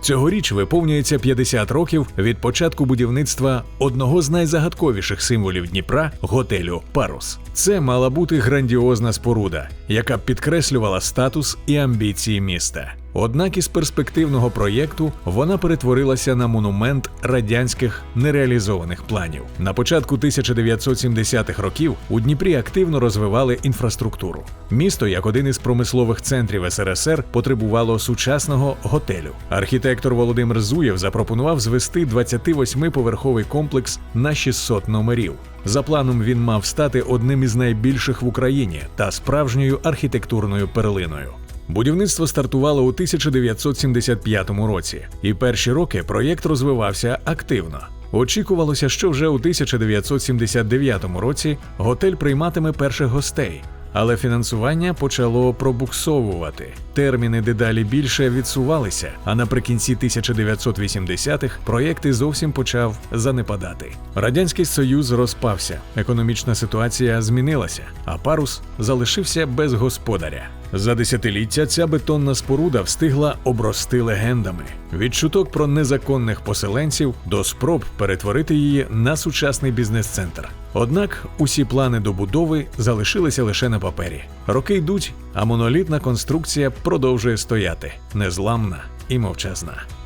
Цьогоріч виповнюється 50 років від початку будівництва одного з найзагадковіших символів Дніпра готелю Парус. Це мала бути грандіозна споруда, яка б підкреслювала статус і амбіції міста. Однак із перспективного проєкту вона перетворилася на монумент радянських нереалізованих планів. На початку 1970-х років у Дніпрі активно розвивали інфраструктуру. Місто, як один із промислових центрів СРСР, потребувало сучасного готелю. Архітектор Володимир Зуєв запропонував звести 28-поверховий комплекс на 600 номерів. За планом він мав стати одним із найбільших в Україні та справжньою архітектурною перлиною. Будівництво стартувало у 1975 році, і перші роки проєкт розвивався активно. Очікувалося, що вже у 1979 році готель прийматиме перших гостей, але фінансування почало пробуксовувати. Терміни дедалі більше відсувалися, а наприкінці 1980-х проєкт і зовсім почав занепадати. Радянський Союз розпався, економічна ситуація змінилася, а парус залишився без господаря. За десятиліття ця бетонна споруда встигла обрости легендами від чуток про незаконних поселенців до спроб перетворити її на сучасний бізнес-центр. Однак усі плани добудови залишилися лише на папері. Роки йдуть, а монолітна конструкція продовжує стояти незламна і мовчазна.